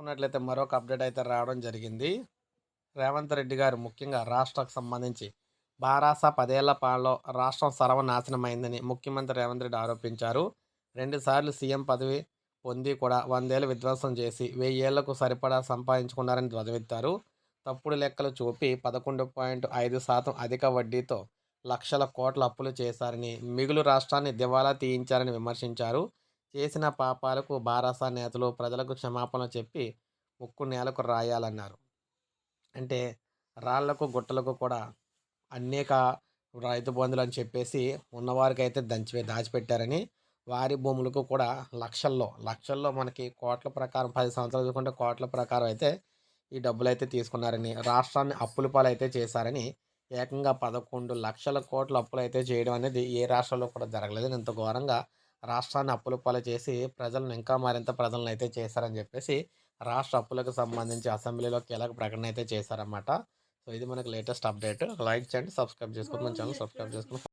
చూసుకున్నట్లయితే మరొక అప్డేట్ అయితే రావడం జరిగింది. రేవంత్ రెడ్డి గారు ముఖ్యంగా రాష్ట్రకు సంబంధించి బారాస పదేళ్ళ పాలలో రాష్ట్రం సర్వనాశనమైందని ముఖ్యమంత్రి రేవంత్ రెడ్డి ఆరోపించారు. రెండుసార్లు సీఎం పదవి పొంది కూడా వందేళ్ళు విధ్వంసం చేసి వెయ్యేళ్ళకు సరిపడా సంపాదించుకున్నారని ధ్వజమెత్తారు. తప్పుడు లెక్కలు చూపి పదకొండు పాయింట్ ఐదు శాతం అధిక వడ్డీతో లక్షల కోట్ల అప్పులు చేశారని మిగులు రాష్ట్రాన్ని దివాలా తీయించారని విమర్శించారు. చేసిన పాపాలకు బారాస నేతలు ప్రజలకు క్షమాపణలు చెప్పి ముక్కు నేలకు రాయాలన్నారు. అంటే రాళ్ళకు గుట్టలకు కూడా అనేక రైతు బంధువులు అని చెప్పేసి ఉన్నవారికి అయితే దంచి దాచిపెట్టారని వారి భూములకు కూడా లక్షల్లో లక్షల్లో మనకి కోట్ల ప్రకారం పది సంవత్సరాలు చూసుకుంటే కోట్ల ప్రకారం అయితే ఈ డబ్బులు అయితే తీసుకున్నారని రాష్ట్రాన్ని అప్పుల పాలైతే చేశారని ఏకంగా పదకొండు లక్షల కోట్ల అప్పులు అయితే చేయడం అనేది ఏ రాష్ట్రంలో కూడా జరగలేదు. ఇంత ఘోరంగా రాష్ట్రాన్ని అప్పుల పాలు చేసి ప్రజలను ఇంకా మరింత ప్రజలను అయితే చేశారని చెప్పేసి రాష్ట్ర అప్పులకు సంబంధించి అసెంబ్లీలో కీలక ప్రకటన అయితే చేశారన్నమాట. సో ఇది మనకి లేటెస్ట్ అప్డేట్. లైక్ చేయండి సబ్స్క్రైబ్ చేసుకోండి మన ఛానల్ సబ్స్క్రైబ్ చేసుకుని